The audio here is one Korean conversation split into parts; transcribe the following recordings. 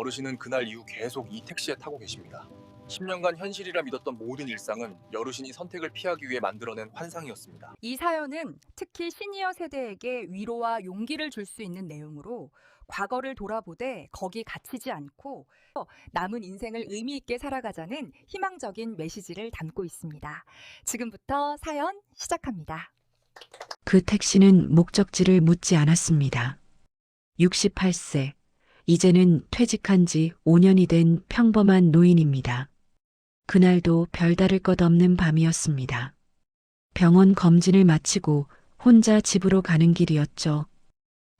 어르신은 그날 이후 계속 이 택시에 타고 계십니다. 10년간 현실이라 믿었던 모든 일상은 여르신이 선택을 피하기 위해 만들어낸 환상이었습니다. 이 사연은 특히 시니어 세대에게 위로와 용기를 줄 수 있는 내용으로 과거를 돌아보되 거기 갇히지 않고 남은 인생을 의미 있게 살아가자는 희망적인 메시지를 담고 있습니다. 지금부터 사연 시작합니다. 그 택시는 목적지를 묻지 않았습니다. 68세. 이제는 퇴직한 지 5년이 된 평범한 노인입니다. 그날도 별다를 것 없는 밤이었습니다. 병원 검진을 마치고 혼자 집으로 가는 길이었죠.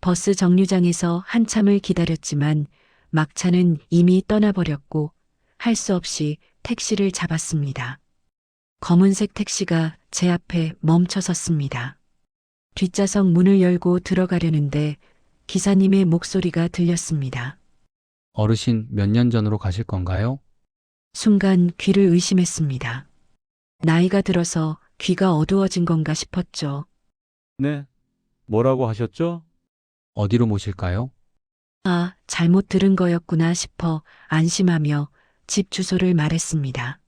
버스 정류장에서 한참을 기다렸지만 막차는 이미 떠나버렸고 할 수 없이 택시를 잡았습니다. 검은색 택시가 제 앞에 멈춰 섰습니다. 뒷좌석 문을 열고 들어가려는데 기사님의 목소리가 들렸습니다. 어르신 몇 년 전으로 가실 건가요? 순간 귀를 의심했습니다. 나이가 들어서 귀가 어두워진 건가 싶었죠. 네. 뭐라고 하셨죠? 어디로 모실까요? 아, 잘못 들은 거였구나 싶어 안심하며 집 주소를 말했습니다.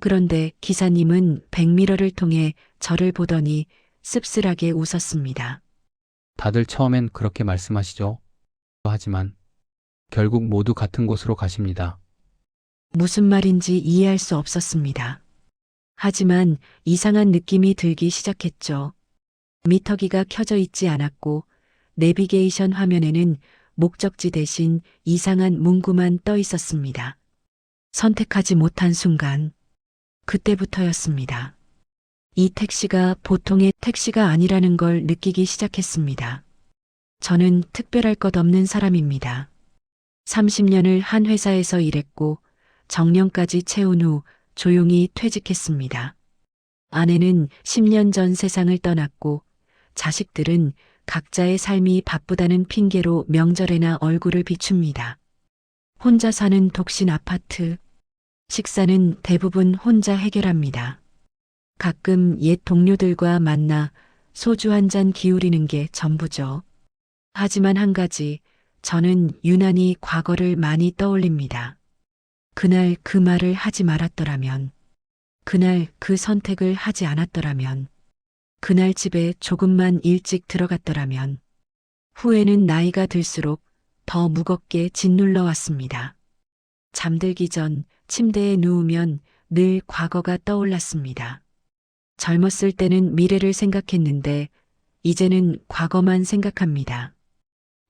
그런데 기사님은 백미러를 통해 저를 보더니 씁쓸하게 웃었습니다. 다들 처음엔 그렇게 말씀하시죠. 하지만 결국 모두 같은 곳으로 가십니다. 무슨 말인지 이해할 수 없었습니다. 하지만 이상한 느낌이 들기 시작했죠. 미터기가 켜져 있지 않았고 내비게이션 화면에는 목적지 대신 이상한 문구만 떠 있었습니다. 선택하지 못한 순간 그때부터였습니다. 이 택시가 보통의 택시가 아니라는 걸 느끼기 시작했습니다. 저는 특별할 것 없는 사람입니다. 30년을 한 회사에서 일했고 정년까지 채운 후 조용히 퇴직했습니다. 아내는 10년 전 세상을 떠났고 자식들은 각자의 삶이 바쁘다는 핑계로 명절에나 얼굴을 비춥니다. 혼자 사는 독신 아파트. 식사는 대부분 혼자 해결합니다. 가끔 옛 동료들과 만나 소주 한 잔 기울이는 게 전부죠. 하지만 한 가지, 저는 유난히 과거를 많이 떠올립니다. 그날 그 말을 하지 말았더라면, 그날 그 선택을 하지 않았더라면, 그날 집에 조금만 일찍 들어갔더라면, 후회는 나이가 들수록 더 무겁게 짓눌러 왔습니다. 잠들기 전 침대에 누우면 늘 과거가 떠올랐습니다. 젊었을 때는 미래를 생각했는데, 이제는 과거만 생각합니다.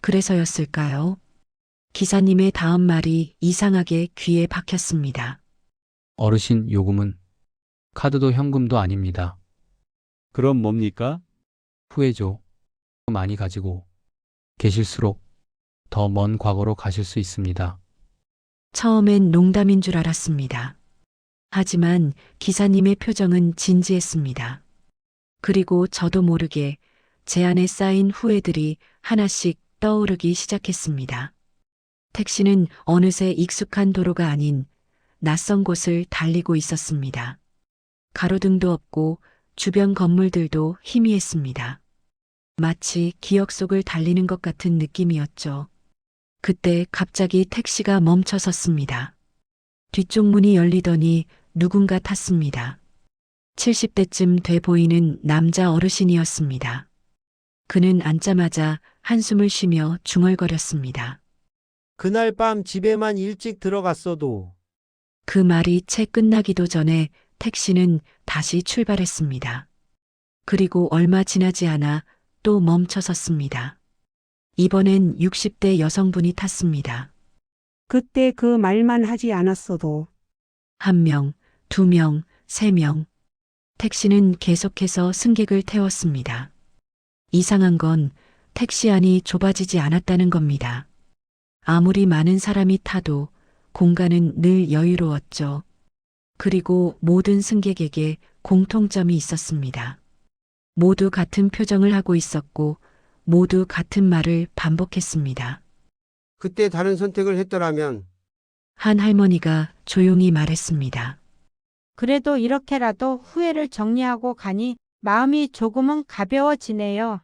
그래서였을까요? 기사님의 다음 말이 이상하게 귀에 박혔습니다. 어르신 요금은 카드도 현금도 아닙니다. 그럼 뭡니까? 후회죠. 많이 가지고 계실수록 더 먼 과거로 가실 수 있습니다. 처음엔 농담인 줄 알았습니다. 하지만 기사님의 표정은 진지했습니다. 그리고 저도 모르게 제 안에 쌓인 후회들이 하나씩 떠오르기 시작했습니다. 택시는 어느새 익숙한 도로가 아닌 낯선 곳을 달리고 있었습니다. 가로등도 없고 주변 건물들도 희미했습니다. 마치 기억 속을 달리는 것 같은 느낌이었죠. 그때 갑자기 택시가 멈춰 섰습니다. 뒤쪽 문이 열리더니 누군가 탔습니다. 70대쯤 돼 보이는 남자 어르신이었습니다. 그는 앉자마자 한숨을 쉬며 중얼거렸습니다. 그날 밤 집에만 일찍 들어갔어도 그 말이 채 끝나기도 전에 택시는 다시 출발했습니다. 그리고 얼마 지나지 않아 또 멈춰 섰습니다. 이번엔 60대 여성분이 탔습니다. 그때 그 말만 하지 않았어도 한 명, 두 명, 세 명. 택시는 계속해서 승객을 태웠습니다. 이상한 건 택시 안이 좁아지지 않았다는 겁니다. 아무리 많은 사람이 타도 공간은 늘 여유로웠죠. 그리고 모든 승객에게 공통점이 있었습니다. 모두 같은 표정을 하고 있었고 모두 같은 말을 반복했습니다. 그때 다른 선택을 했더라면 한 할머니가 조용히 말했습니다. 그래도 이렇게라도 후회를 정리하고 가니 마음이 조금은 가벼워지네요.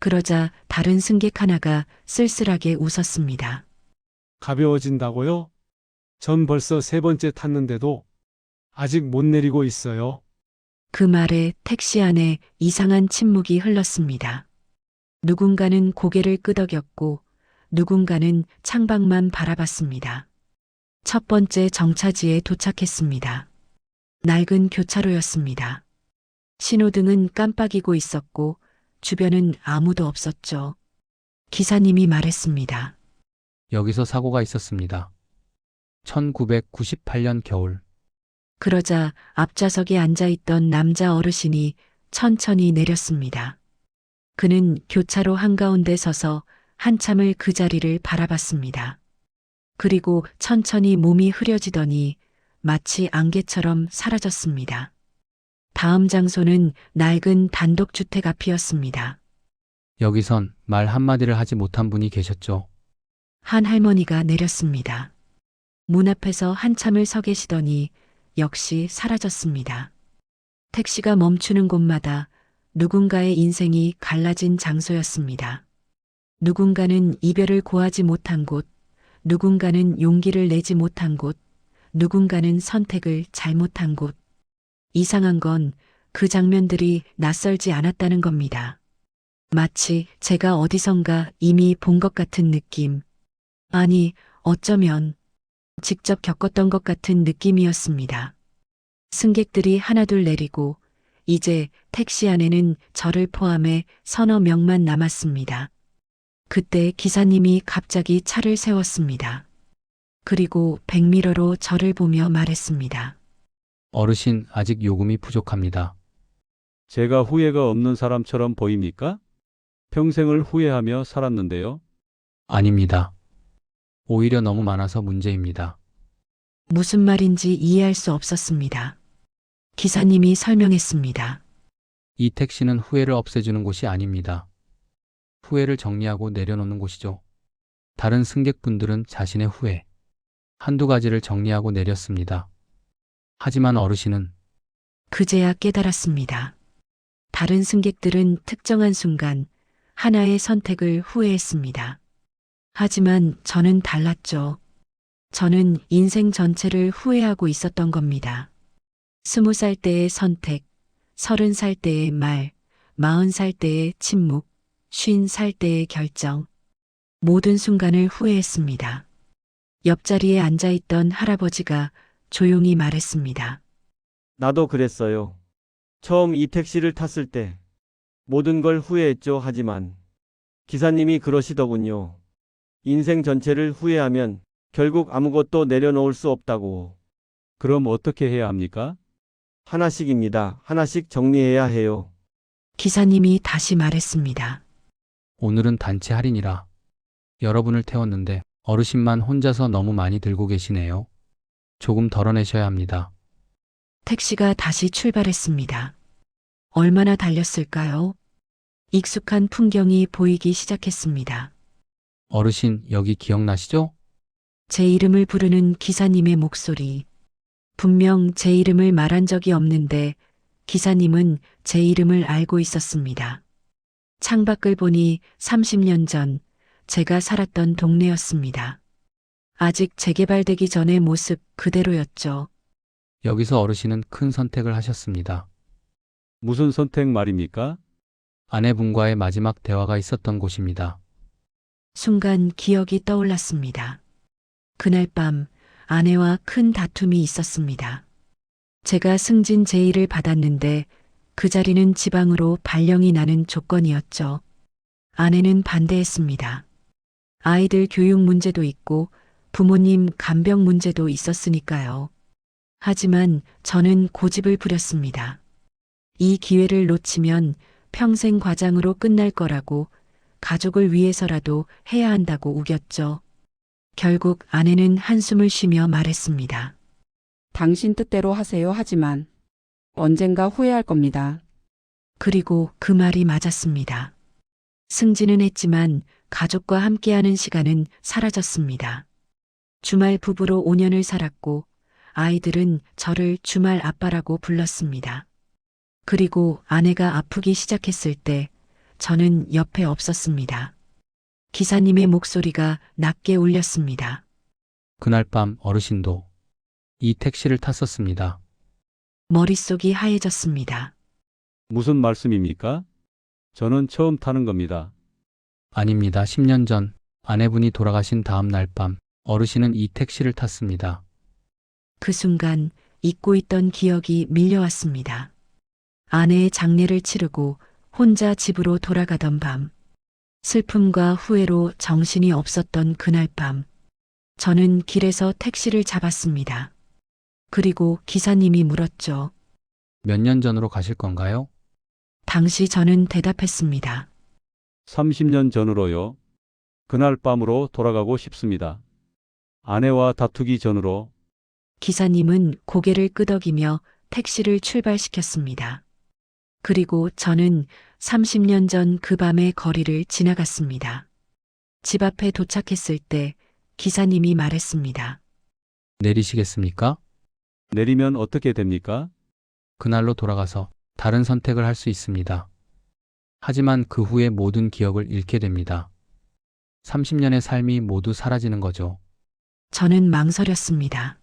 그러자 다른 승객 하나가 쓸쓸하게 웃었습니다. 가벼워진다고요? 전 벌써 세 번째 탔는데도 아직 못 내리고 있어요. 그 말에 택시 안에 이상한 침묵이 흘렀습니다. 누군가는 고개를 끄덕였고 누군가는 창밖만 바라봤습니다. 첫 번째 정차지에 도착했습니다. 낡은 교차로였습니다. 신호등은 깜빡이고 있었고 주변은 아무도 없었죠. 기사님이 말했습니다. 여기서 사고가 있었습니다. 1998년 겨울 그러자 앞좌석에 앉아 있던 남자 어르신이 천천히 내렸습니다. 그는 교차로 한가운데 서서 한참을 그 자리를 바라봤습니다. 그리고 천천히 몸이 흐려지더니 마치 안개처럼 사라졌습니다. 다음 장소는 낡은 단독주택 앞이었습니다. 여기선 말 한마디를 하지 못한 분이 계셨죠. 한 할머니가 내렸습니다. 문 앞에서 한참을 서 계시더니 역시 사라졌습니다. 택시가 멈추는 곳마다 누군가의 인생이 갈라진 장소였습니다. 누군가는 이별을 고하지 못한 곳, 누군가는 용기를 내지 못한 곳, 누군가는 선택을 잘못한 곳. 이상한 건 그 장면들이 낯설지 않았다는 겁니다. 마치 제가 어디선가 이미 본 것 같은 느낌. 아니, 어쩌면 직접 겪었던 것 같은 느낌이었습니다. 승객들이 하나둘 내리고 이제 택시 안에는 저를 포함해 서너 명만 남았습니다. 그때 기사님이 갑자기 차를 세웠습니다. 그리고 백미러로 저를 보며 말했습니다. 어르신 아직 요금이 부족합니다. 제가 후회가 없는 사람처럼 보입니까? 평생을 후회하며 살았는데요. 아닙니다. 오히려 너무 많아서 문제입니다. 무슨 말인지 이해할 수 없었습니다. 기사님이 설명했습니다. 이 택시는 후회를 없애주는 곳이 아닙니다. 후회를 정리하고 내려놓는 곳이죠. 다른 승객분들은 자신의 후회, 한두 가지를 정리하고 내렸습니다. 하지만 어르신은 그제야 깨달았습니다. 다른 승객들은 특정한 순간 하나의 선택을 후회했습니다. 하지만 저는 달랐죠. 저는 인생 전체를 후회하고 있었던 겁니다. 스무 살 때의 선택, 서른 살 때의 말, 마흔 살 때의 침묵, 쉰 살 때의 결정. 모든 순간을 후회했습니다. 옆자리에 앉아있던 할아버지가 조용히 말했습니다. 나도 그랬어요. 처음 이 택시를 탔을 때 모든 걸 후회했죠. 하지만 기사님이 그러시더군요. 인생 전체를 후회하면 결국 아무것도 내려놓을 수 없다고. 그럼 어떻게 해야 합니까? 하나씩입니다. 하나씩 정리해야 해요. 기사님이 다시 말했습니다. 오늘은 단체 할인이라 여러분을 태웠는데 어르신만 혼자서 너무 많이 들고 계시네요. 조금 덜어내셔야 합니다. 택시가 다시 출발했습니다. 얼마나 달렸을까요? 익숙한 풍경이 보이기 시작했습니다. 어르신 여기 기억나시죠? 제 이름을 부르는 기사님의 목소리. 분명 제 이름을 말한 적이 없는데 기사님은 제 이름을 알고 있었습니다. 창밖을 보니 30년 전 제가 살았던 동네였습니다. 아직 재개발되기 전의 모습 그대로였죠. 여기서 어르신은 큰 선택을 하셨습니다. 무슨 선택 말입니까? 아내분과의 마지막 대화가 있었던 곳입니다. 순간 기억이 떠올랐습니다. 그날 밤 아내와 큰 다툼이 있었습니다. 제가 승진 제의를 받았는데 그 자리는 지방으로 발령이 나는 조건이었죠. 아내는 반대했습니다. 아이들 교육 문제도 있고 부모님 간병 문제도 있었으니까요. 하지만 저는 고집을 부렸습니다. 이 기회를 놓치면 평생 과장으로 끝날 거라고 가족을 위해서라도 해야 한다고 우겼죠. 결국 아내는 한숨을 쉬며 말했습니다. 당신 뜻대로 하세요 하지만 언젠가 후회할 겁니다. 그리고 그 말이 맞았습니다. 승진은 했지만 가족과 함께하는 시간은 사라졌습니다. 주말 부부로 5년을 살았고 아이들은 저를 주말 아빠라고 불렀습니다. 그리고 아내가 아프기 시작했을 때 저는 옆에 없었습니다. 기사님의 목소리가 낮게 울렸습니다. 그날 밤 어르신도 이 택시를 탔었습니다. 머릿속이 하얘졌습니다. 무슨 말씀입니까? 저는 처음 타는 겁니다. 아닙니다. 10년 전 아내분이 돌아가신 다음 날 밤 어르신은 이 택시를 탔습니다. 그 순간 잊고 있던 기억이 밀려왔습니다. 아내의 장례를 치르고 혼자 집으로 돌아가던 밤. 슬픔과 후회로 정신이 없었던 그날 밤. 저는 길에서 택시를 잡았습니다. 그리고 기사님이 물었죠. 몇 년 전으로 가실 건가요? 당시 저는 대답했습니다. 30년 전으로요. 그날 밤으로 돌아가고 싶습니다. 아내와 다투기 전으로 기사님은 고개를 끄덕이며 택시를 출발시켰습니다. 그리고 저는 30년 전 그 밤의 거리를 지나갔습니다. 집 앞에 도착했을 때 기사님이 말했습니다. 내리시겠습니까? 내리면 어떻게 됩니까? 그날로 돌아가서 다른 선택을 할 수 있습니다. 하지만 그 후에 모든 기억을 잃게 됩니다. 30년의 삶이 모두 사라지는 거죠. 저는 망설였습니다.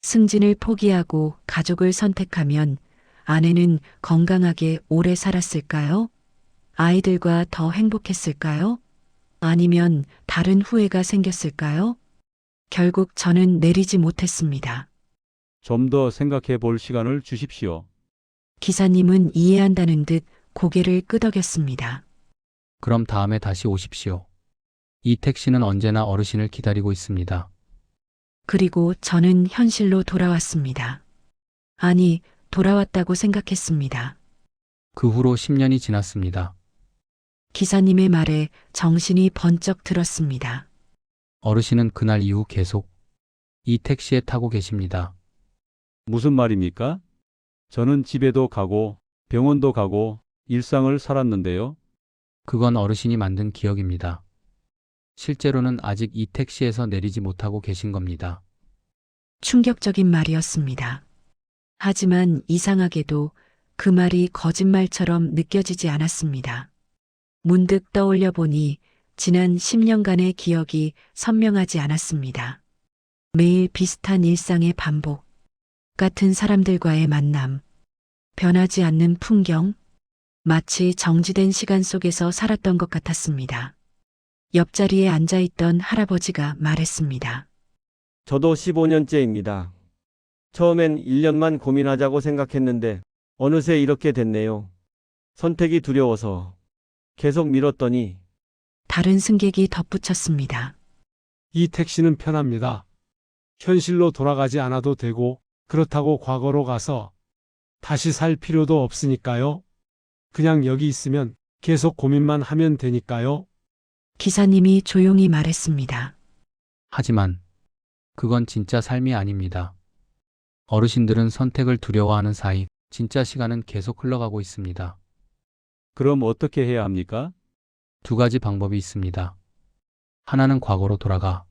승진을 포기하고 가족을 선택하면 아내는 건강하게 오래 살았을까요? 아이들과 더 행복했을까요? 아니면 다른 후회가 생겼을까요? 결국 저는 내리지 못했습니다. 좀 더 생각해 볼 시간을 주십시오. 기사님은 이해한다는 듯 고개를 끄덕였습니다. 그럼 다음에 다시 오십시오. 이 택시는 언제나 어르신을 기다리고 있습니다. 그리고 저는 현실로 돌아왔습니다. 아니, 돌아왔다고 생각했습니다. 그 후로 10년이 지났습니다. 기사님의 말에 정신이 번쩍 들었습니다. 어르신은 그날 이후 계속 이 택시에 타고 계십니다. 무슨 말입니까? 저는 집에도 가고 병원도 가고 일상을 살았는데요. 그건 어르신이 만든 기억입니다. 실제로는 아직 이 택시에서 내리지 못하고 계신 겁니다. 충격적인 말이었습니다. 하지만 이상하게도 그 말이 거짓말처럼 느껴지지 않았습니다. 문득 떠올려 보니 지난 10년간의 기억이 선명하지 않았습니다. 매일 비슷한 일상의 반복, 같은 사람들과의 만남, 변하지 않는 풍경, 마치 정지된 시간 속에서 살았던 것 같았습니다. 옆자리에 앉아 있던 할아버지가 말했습니다. 저도 15년째입니다. 처음엔 1년만 고민하자고 생각했는데 어느새 이렇게 됐네요. 선택이 두려워서 계속 미뤘더니 다른 승객이 덧붙였습니다. 이 택시는 편합니다. 현실로 돌아가지 않아도 되고 그렇다고 과거로 가서 다시 살 필요도 없으니까요. 그냥 여기 있으면 계속 고민만 하면 되니까요. 기사님이 조용히 말했습니다. 하지만 그건 진짜 삶이 아닙니다. 어르신들은 선택을 두려워하는 사이 진짜 시간은 계속 흘러가고 있습니다. 그럼 어떻게 해야 합니까? 두 가지 방법이 있습니다. 하나는 과거로 돌아가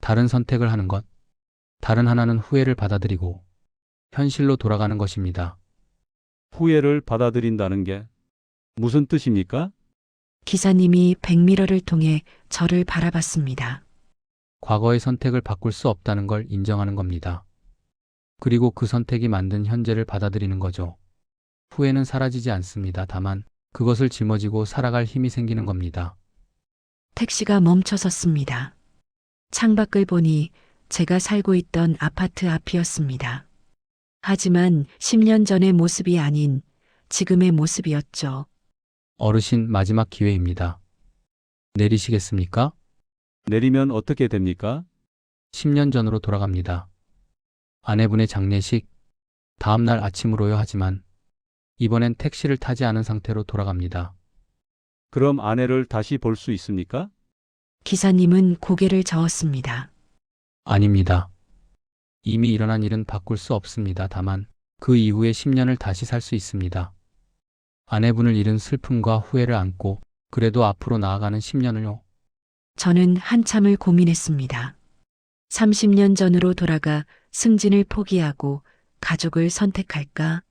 다른 선택을 하는 것, 다른 하나는 후회를 받아들이고 현실로 돌아가는 것입니다. 후회를 받아들인다는 게 무슨 뜻입니까? 기사님이 백미러를 통해 저를 바라봤습니다. 과거의 선택을 바꿀 수 없다는 걸 인정하는 겁니다. 그리고 그 선택이 만든 현재를 받아들이는 거죠. 후회는 사라지지 않습니다. 다만 그것을 짊어지고 살아갈 힘이 생기는 겁니다. 택시가 멈춰섰습니다. 창밖을 보니 제가 살고 있던 아파트 앞이었습니다. 하지만 10년 전의 모습이 아닌 지금의 모습이었죠. 어르신 마지막 기회입니다. 내리시겠습니까? 내리면 어떻게 됩니까? 10년 전으로 돌아갑니다. 아내분의 장례식, 다음날 아침으로요 하지만 이번엔 택시를 타지 않은 상태로 돌아갑니다. 그럼 아내를 다시 볼 수 있습니까? 기사님은 고개를 저었습니다. 아닙니다. 이미 일어난 일은 바꿀 수 없습니다. 다만 그 이후에 10년을 다시 살 수 있습니다. 아내분을 잃은 슬픔과 후회를 안고 그래도 앞으로 나아가는 10년을요. 저는 한참을 고민했습니다. 30년 전으로 돌아가 승진을 포기하고 가족을 선택할까?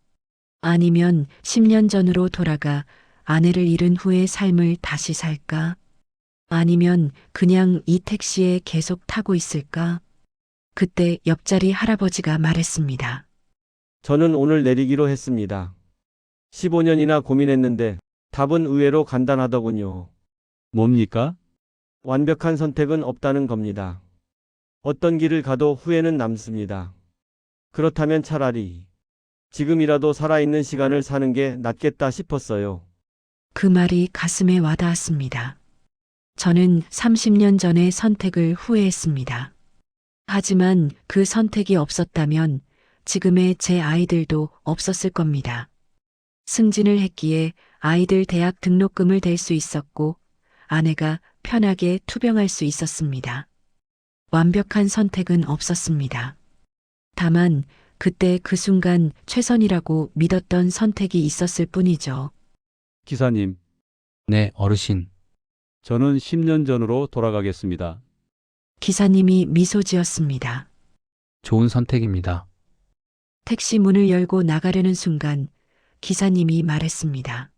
아니면 10년 전으로 돌아가 아내를 잃은 후의 삶을 다시 살까? 아니면 그냥 이 택시에 계속 타고 있을까? 그때 옆자리 할아버지가 말했습니다. 저는 오늘 내리기로 했습니다. 15년이나 고민했는데 답은 의외로 간단하더군요. 뭡니까? 완벽한 선택은 없다는 겁니다. 어떤 길을 가도 후회는 남습니다. 그렇다면 차라리 지금이라도 살아있는 시간을 사는 게 낫겠다 싶었어요. 그 말이 가슴에 와닿았습니다. 저는 30년 전의 선택을 후회했습니다. 하지만 그 선택이 없었다면 지금의 제 아이들도 없었을 겁니다. 승진을 했기에 아이들 대학 등록금을 댈 수 있었고 아내가 편하게 투병할 수 있었습니다. 완벽한 선택은 없었습니다. 다만 그때 그 순간 최선이라고 믿었던 선택이 있었을 뿐이죠. 기사님, 네, 어르신. 저는 10년 전으로 돌아가겠습니다. 기사님이 미소 지었습니다. 좋은 선택입니다. 택시 문을 열고 나가려는 순간 기사님이 말했습니다.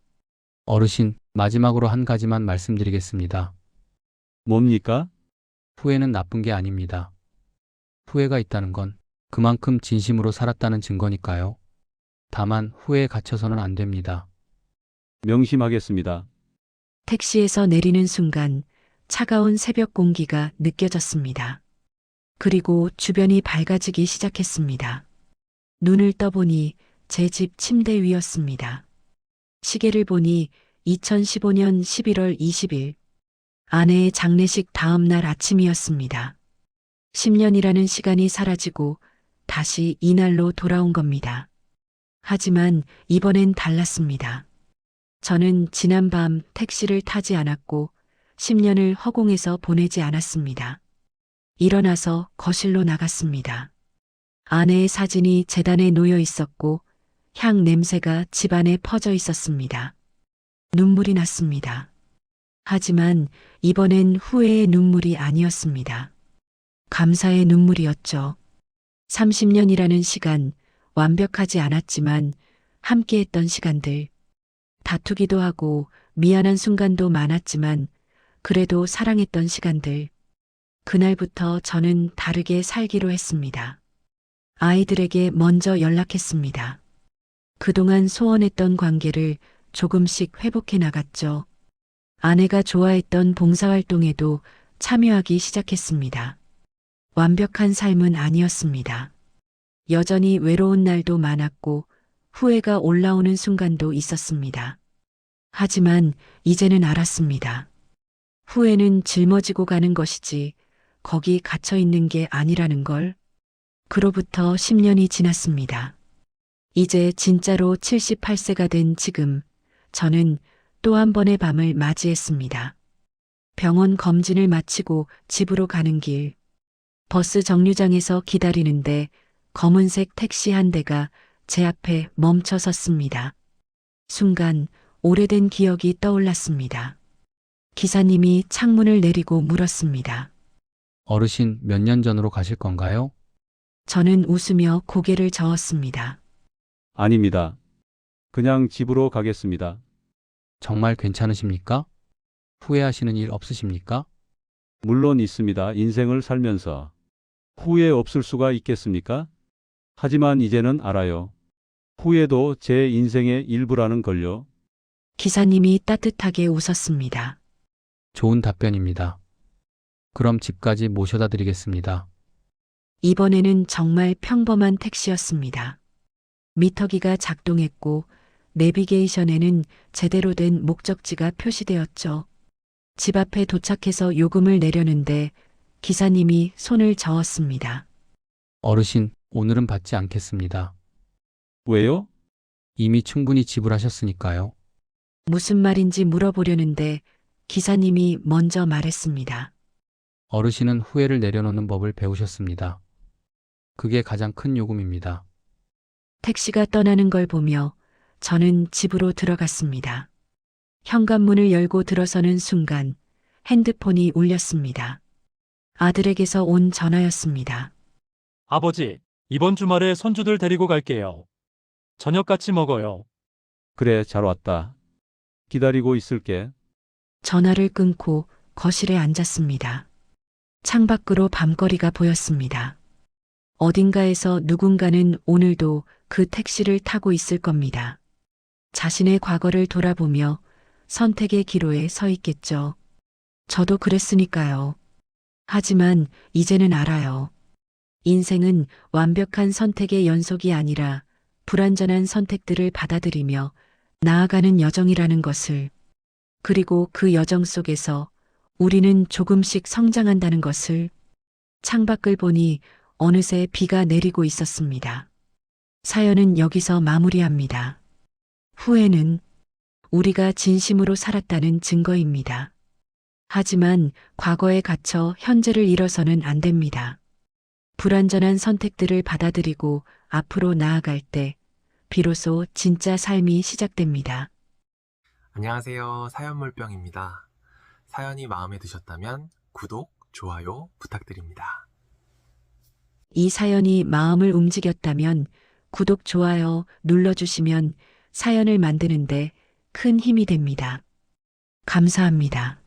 어르신, 마지막으로 한 가지만 말씀드리겠습니다. 뭡니까? 후회는 나쁜 게 아닙니다. 후회가 있다는 건 그만큼 진심으로 살았다는 증거니까요. 다만 후회에 갇혀서는 안 됩니다. 명심하겠습니다. 택시에서 내리는 순간 차가운 새벽 공기가 느껴졌습니다. 그리고 주변이 밝아지기 시작했습니다. 눈을 떠보니 제 집 침대 위였습니다. 시계를 보니 2015년 11월 20일 아내의 장례식 다음 날 아침이었습니다. 10년이라는 시간이 사라지고 다시 이날로 돌아온 겁니다. 하지만 이번엔 달랐습니다. 저는 지난밤 택시를 타지 않았고 10년을 허공에서 보내지 않았습니다. 일어나서 거실로 나갔습니다. 아내의 사진이 재단에 놓여 있었고 향 냄새가 집안에 퍼져 있었습니다. 눈물이 났습니다. 하지만 이번엔 후회의 눈물이 아니었습니다. 감사의 눈물이었죠. 30년이라는 시간, 완벽하지 않았지만 함께했던 시간들, 다투기도 하고 미안한 순간도 많았지만 그래도 사랑했던 시간들. 그날부터 저는 다르게 살기로 했습니다. 아이들에게 먼저 연락했습니다. 그동안 소원했던 관계를 조금씩 회복해 나갔죠. 아내가 좋아했던 봉사활동에도 참여하기 시작했습니다. 완벽한 삶은 아니었습니다. 여전히 외로운 날도 많았고 후회가 올라오는 순간도 있었습니다. 하지만 이제는 알았습니다. 후회는 짊어지고 가는 것이지 거기 갇혀 있는 게 아니라는 걸. 그로부터 10년이 지났습니다. 이제 진짜로 78세가 된 지금 저는 또 한 번의 밤을 맞이했습니다. 병원 검진을 마치고 집으로 가는 길. 버스 정류장에서 기다리는데 검은색 택시 한 대가 제 앞에 멈춰 섰습니다. 순간 오래된 기억이 떠올랐습니다. 기사님이 창문을 내리고 물었습니다. 어르신 몇 년 전으로 가실 건가요? 저는 웃으며 고개를 저었습니다. 아닙니다. 그냥 집으로 가겠습니다. 정말 괜찮으십니까? 후회하시는 일 없으십니까? 물론 있습니다. 인생을 살면서 후회 없을 수가 있겠습니까? 하지만 이제는 알아요. 후회도 제 인생의 일부라는 걸요. 기사님이 따뜻하게 웃었습니다. 좋은 답변입니다. 그럼 집까지 모셔다 드리겠습니다. 이번에는 정말 평범한 택시였습니다. 미터기가 작동했고 내비게이션에는 제대로 된 목적지가 표시되었죠. 집 앞에 도착해서 요금을 내려는데 기사님이 손을 저었습니다. 어르신, 오늘은 받지 않겠습니다. 왜요? 이미 충분히 지불하셨으니까요. 무슨 말인지 물어보려는데 기사님이 먼저 말했습니다. 어르신은 후회를 내려놓는 법을 배우셨습니다. 그게 가장 큰 요금입니다. 택시가 떠나는 걸 보며 저는 집으로 들어갔습니다. 현관문을 열고 들어서는 순간 핸드폰이 울렸습니다. 아들에게서 온 전화였습니다. 아버지, 이번 주말에 손주들 데리고 갈게요. 저녁 같이 먹어요. 그래, 잘 왔다. 기다리고 있을게. 전화를 끊고 거실에 앉았습니다. 창밖으로 밤거리가 보였습니다. 어딘가에서 누군가는 오늘도 그 택시를 타고 있을 겁니다. 자신의 과거를 돌아보며 선택의 기로에 서 있겠죠. 저도 그랬으니까요. 하지만 이제는 알아요. 인생은 완벽한 선택의 연속이 아니라 불완전한 선택들을 받아들이며 나아가는 여정이라는 것을, 그리고 그 여정 속에서 우리는 조금씩 성장한다는 것을 창밖을 보니 어느새 비가 내리고 있었습니다. 사연은 여기서 마무리합니다. 후회는 우리가 진심으로 살았다는 증거입니다. 하지만 과거에 갇혀 현재를 잃어서는 안 됩니다. 불완전한 선택들을 받아들이고 앞으로 나아갈 때 비로소 진짜 삶이 시작됩니다. 안녕하세요. 사연물병입니다. 사연이 마음에 드셨다면 구독, 좋아요 부탁드립니다. 이 사연이 마음을 움직였다면 구독, 좋아요 눌러주시면 사연을 만드는데 큰 힘이 됩니다. 감사합니다.